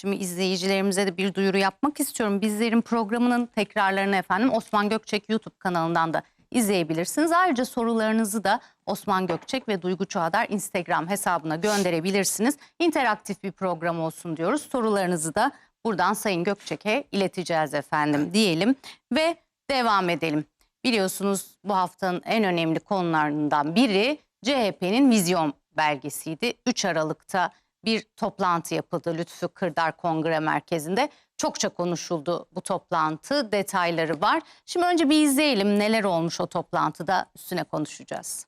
Şimdi izleyicilerimize de bir duyuru yapmak istiyorum. Bizlerin programının tekrarlarını efendim Osman Gökçek YouTube kanalından da izleyebilirsiniz. Ayrıca sorularınızı da Osman Gökçek ve Duygu Çağdar Instagram hesabına gönderebilirsiniz. İnteraktif bir program olsun diyoruz. Sorularınızı da buradan Sayın Gökçek'e ileteceğiz efendim diyelim ve devam edelim. Biliyorsunuz bu haftanın en önemli konularından biri CHP'nin vizyon belgesiydi. 3 Aralık'ta bir toplantı yapıldı Lütfü Kırdar Kongre Merkezi'nde. Çokça konuşuldu bu toplantı, detayları var. Şimdi önce bir izleyelim neler olmuş o toplantıda üstüne konuşacağız.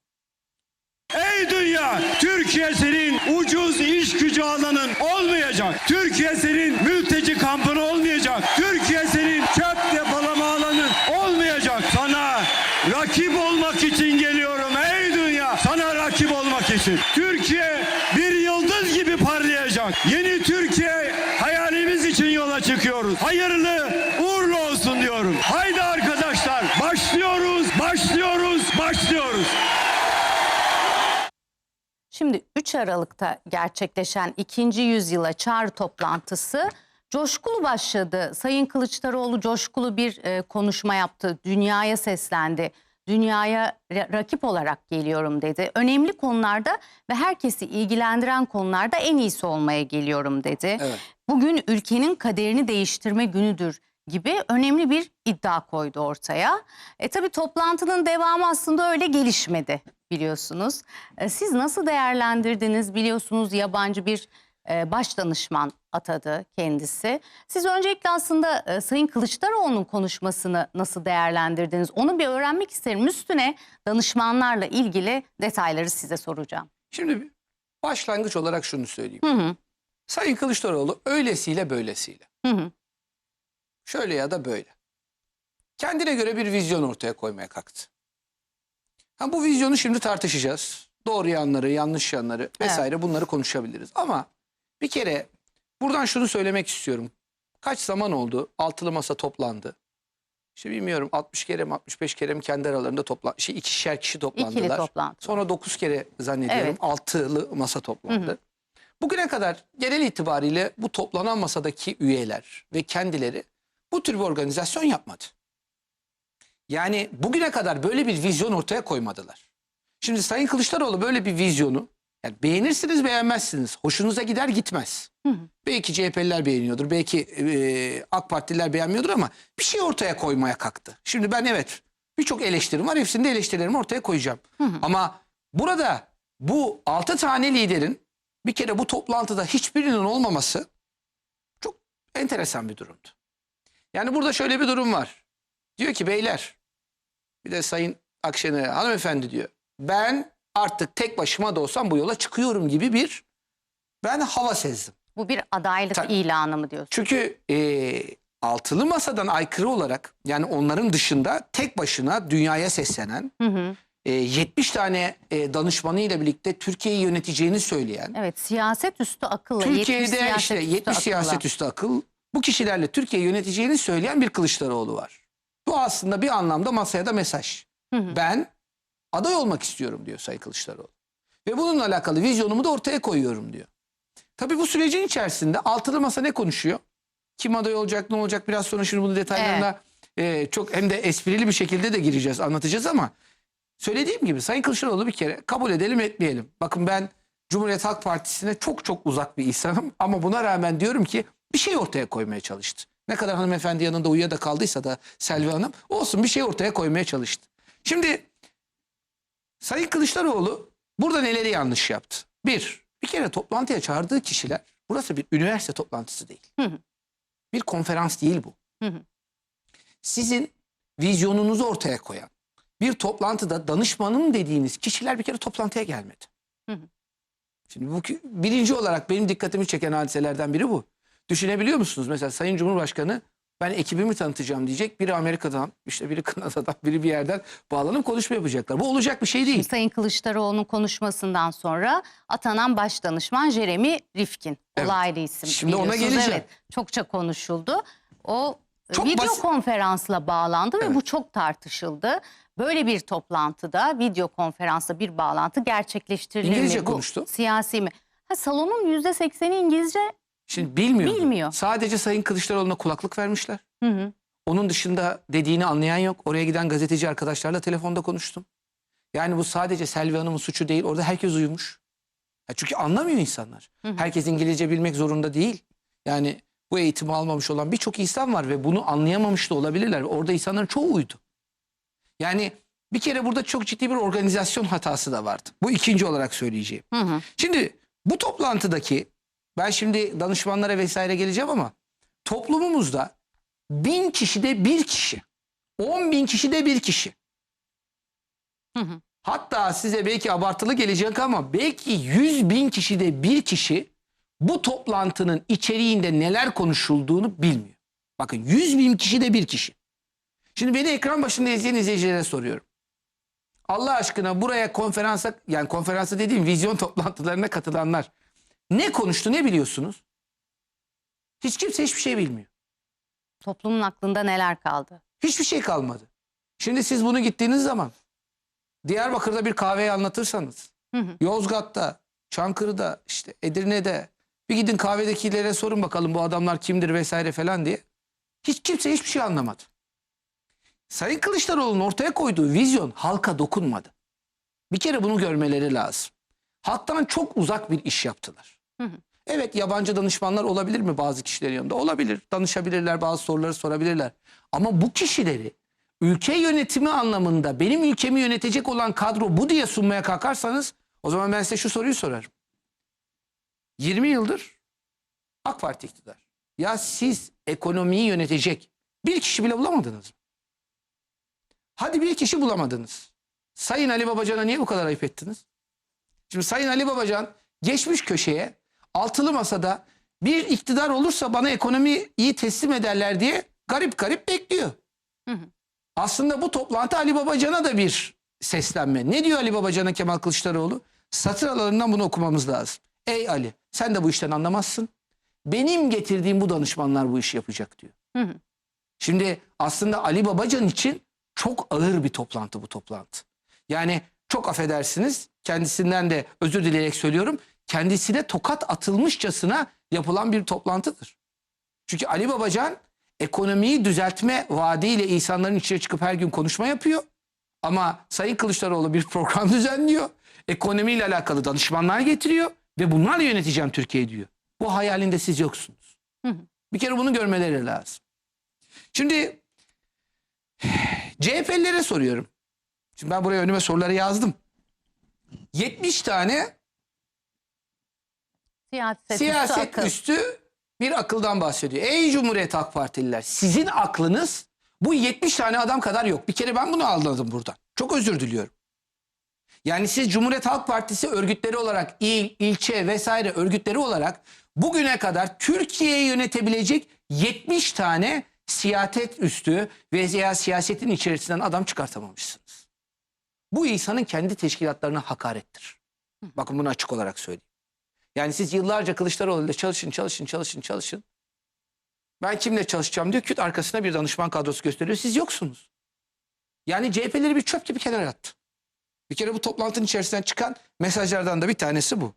Ey dünya! Türkiye senin ucuz iş gücü alanın olmayacak. Türkiye senin mülteci kampın olmayacak. Türkiye senin çöp depolama alanın olmayacak. Sana rakip olmak için geliyorum ey dünya. Sana rakip olmak için. Türkiye bir yıldız gibi parlayacak. Yeni Türkiye hayalimiz için yola çıkıyoruz. Hayırlı uğurlu olsun diyorum. Haydi arkadaşlar başlıyoruz, başlıyoruz, başlıyoruz. Şimdi 3 Aralık'ta gerçekleşen ikinci yüzyıla çağrı toplantısı coşkulu başladı. Sayın Kılıçdaroğlu coşkulu bir e, konuşma yaptı. Dünyaya seslendi. Dünyaya ra- rakip olarak geliyorum dedi. Önemli konularda ve herkesi ilgilendiren konularda en iyisi olmaya geliyorum dedi. Evet. Bugün ülkenin kaderini değiştirme günüdür gibi önemli bir iddia koydu ortaya. E tabii toplantının devamı aslında öyle gelişmedi biliyorsunuz. E, siz nasıl değerlendirdiniz? Biliyorsunuz yabancı bir e, baş danışman atadı kendisi. Siz öncelikle aslında e, Sayın Kılıçdaroğlu'nun konuşmasını nasıl değerlendirdiniz? Onu bir öğrenmek isterim. Üstüne danışmanlarla ilgili detayları size soracağım. Şimdi başlangıç olarak şunu söyleyeyim. Hı hı, Sayın Kılıçdaroğlu öylesiyle böylesiyle. hı hı. Şöyle ya da böyle. Kendine göre bir vizyon ortaya koymaya kalktı. Ha, bu vizyonu şimdi tartışacağız. Doğru yanları, yanlış yanları vesaire bunları konuşabiliriz. Ama bir kere buradan şunu söylemek istiyorum. Kaç zaman oldu altılı masa toplandı. İşte bilmiyorum 60 kere mi 65 kere mi kendi aralarında toplan şey ikişer kişi toplandılar. İkili toplantı. Sonra 9 kere zannediyorum Evet. altılı masa toplandı. Bugüne kadar genel itibariyle bu toplanan masadaki üyeler ve kendileri bu tür bir organizasyon yapmadı. Yani bugüne kadar böyle bir vizyon ortaya koymadılar. Şimdi Sayın Kılıçdaroğlu böyle bir vizyonu yani beğenirsiniz beğenmezsiniz. Hoşunuza gider gitmez. Belki CHP'liler beğeniyordur. Belki e, AK Partililer beğenmiyordur ama bir şey ortaya koymaya kalktı. Şimdi ben evet birçok eleştirim var. Hepsinde eleştirilerimi ortaya koyacağım. Ama burada bu altı tane liderin bir kere bu toplantıda hiçbirinin olmaması çok enteresan bir durumdu. Yani burada şöyle bir durum var. Diyor ki beyler bir de Sayın Akşener hanımefendi diyor. Ben artık tek başıma da olsam bu yola çıkıyorum gibi bir ben hava sezdim. Bu bir adaylık Tabii. ilanı mı diyorsun? Çünkü e, altılı masadan aykırı olarak yani onların dışında tek başına dünyaya seslenen Hı hı. e, 70 tane e, danışmanıyla birlikte Türkiye'yi yöneteceğini söyleyen Evet siyaset üstü akılla. 70 Türkiye'de siyaset işte üstü 70 akılla. siyaset üstü akıl bu kişilerle Türkiye'yi yöneteceğini söyleyen bir Kılıçdaroğlu var. Bu aslında bir anlamda masaya da mesaj. Hı hı. Ben aday olmak istiyorum diyor Sayın Kılıçdaroğlu. Ve bununla alakalı vizyonumu da ortaya koyuyorum diyor. Tabii bu sürecin içerisinde altılı masa ne konuşuyor? Kim aday olacak, ne olacak biraz sonra şimdi bunu detaylarına e, çok hem de esprili bir şekilde de gireceğiz, anlatacağız ama söylediğim gibi Sayın Kılıçdaroğlu bir kere kabul edelim etmeyelim. Bakın ben Cumhuriyet Halk Partisi'ne çok çok uzak bir insanım ama buna rağmen diyorum ki bir şey ortaya koymaya çalıştı. Ne kadar hanımefendi yanında uyuya da kaldıysa da Selvi Hanım olsun bir şey ortaya koymaya çalıştı. Şimdi Sayın Kılıçdaroğlu burada neleri yanlış yaptı? Bir, bir kere toplantıya çağırdığı kişiler burası bir üniversite toplantısı değil. Hı hı. Bir konferans değil bu. Hı hı. Sizin vizyonunuzu ortaya koyan bir toplantıda danışmanım dediğiniz kişiler bir kere toplantıya gelmedi. Hı hı. Şimdi bu birinci olarak benim dikkatimi çeken hadiselerden biri bu. Düşünebiliyor musunuz? Mesela Sayın Cumhurbaşkanı ben ekibimi tanıtacağım diyecek. Biri Amerika'dan, işte biri Kanada'dan, biri bir yerden bağlanıp konuşma yapacaklar. Bu olacak bir şey değil. Sayın Kılıçdaroğlu'nun konuşmasından sonra atanan baş danışman Jeremy Rifkin. Evet. Olaylı isim. Şimdi ona biliyorsunuz. geleceğim. Evet, çokça konuşuldu. O e, Çok video basit- konferansla bağlandı ve Evet. bu çok tartışıldı. Böyle bir toplantıda video konferansla bir bağlantı gerçekleştirilir İngilizce mi? Bu konuştu. Siyasi mi? Ha, salonun yüzde sekseni İngilizce Şimdi bilmiyor. Bilmiyor. Sadece Sayın Kılıçdaroğlu'na kulaklık vermişler. Hı hı. Onun dışında dediğini anlayan yok. Oraya giden gazeteci arkadaşlarla telefonda konuştum. Yani bu sadece Selvi Hanım'ın suçu değil. Orada herkes uyumuş. Ya çünkü anlamıyor insanlar. Hı hı. Herkes İngilizce bilmek zorunda değil. Yani bu eğitimi almamış olan birçok insan var ve bunu anlayamamış da olabilirler. Orada insanların çoğu uydu. Yani bir kere burada çok ciddi bir organizasyon hatası da vardı. Bu ikinci olarak söyleyeceğim. Hı hı. Şimdi bu toplantıdaki ben şimdi danışmanlara vesaire geleceğim ama toplumumuzda bin kişide bir kişi, on bin kişide bir kişi. Hı hı. Hatta size belki abartılı gelecek ama belki yüz bin kişide bir kişi bu toplantının içeriğinde neler konuşulduğunu bilmiyor. Bakın yüz bin kişide bir kişi. Şimdi beni ekran başında izleyen izleyicilere soruyorum. Allah aşkına buraya konferansa yani konferansa dediğim vizyon toplantılarına katılanlar ne konuştu ne biliyorsunuz? Hiç kimse hiçbir şey bilmiyor. Toplumun aklında neler kaldı? Hiçbir şey kalmadı. Şimdi siz bunu gittiğiniz zaman Diyarbakır'da bir kahveyi anlatırsanız, Hı hı. Yozgat'ta, Çankırı'da, işte Edirne'de bir gidin kahvedekilere sorun bakalım bu adamlar kimdir vesaire falan diye. Hiç kimse hiçbir şey anlamadı. Sayın Kılıçdaroğlu'nun ortaya koyduğu vizyon halka dokunmadı. Bir kere bunu görmeleri lazım. Halktan çok uzak bir iş yaptılar. Evet yabancı danışmanlar olabilir mi bazı kişilerin yanında? Olabilir. Danışabilirler, bazı soruları sorabilirler. Ama bu kişileri ülke yönetimi anlamında benim ülkemi yönetecek olan kadro bu diye sunmaya kalkarsanız o zaman ben size şu soruyu sorarım. 20 yıldır AK Parti iktidar. Ya siz ekonomiyi yönetecek bir kişi bile bulamadınız mı? Hadi bir kişi bulamadınız. Sayın Ali Babacan'a niye bu kadar ayıp ettiniz? Şimdi Sayın Ali Babacan geçmiş köşeye altılı masada bir iktidar olursa bana ekonomiyi teslim ederler diye garip garip bekliyor. Hı hı. Aslında bu toplantı Ali Babacan'a da bir seslenme. Ne diyor Ali Babacan'a Kemal Kılıçdaroğlu? Satır aralarından bunu okumamız lazım. Ey Ali sen de bu işten anlamazsın. Benim getirdiğim bu danışmanlar bu işi yapacak diyor. Hı hı. Şimdi aslında Ali Babacan için çok ağır bir toplantı bu toplantı. Yani çok affedersiniz kendisinden de özür dileyerek söylüyorum. Kendisine tokat atılmışçasına yapılan bir toplantıdır. Çünkü Ali Babacan ekonomiyi düzeltme vaadiyle insanların içine çıkıp her gün konuşma yapıyor. Ama Sayın Kılıçdaroğlu bir program düzenliyor. Ekonomiyle alakalı danışmanlar getiriyor ve bunlarla yöneteceğim Türkiye diyor. Bu hayalinde siz yoksunuz. Hı hı. Bir kere bunu görmeleri lazım. Şimdi CHP'lilere soruyorum. Şimdi ben buraya önüme soruları yazdım. 70 tane Siyaset, üstü siyaset akıl. üstü bir akıldan bahsediyor. Ey Cumhuriyet Halk Partililer sizin aklınız bu 70 tane adam kadar yok. Bir kere ben bunu anladım buradan. Çok özür diliyorum. Yani siz Cumhuriyet Halk Partisi örgütleri olarak il, ilçe vesaire örgütleri olarak bugüne kadar Türkiye'yi yönetebilecek 70 tane siyaset üstü veya siyasetin içerisinden adam çıkartamamışsınız. Bu insanın kendi teşkilatlarına hakarettir. Bakın bunu açık olarak söyleyeyim. Yani siz yıllarca Kılıçdaroğlu ile çalışın, çalışın, çalışın, çalışın. Ben kimle çalışacağım diyor. Küt arkasına bir danışman kadrosu gösteriyor. Siz yoksunuz. Yani CHP'leri bir çöp gibi kenara attı. Bir kere bu toplantının içerisinden çıkan mesajlardan da bir tanesi bu.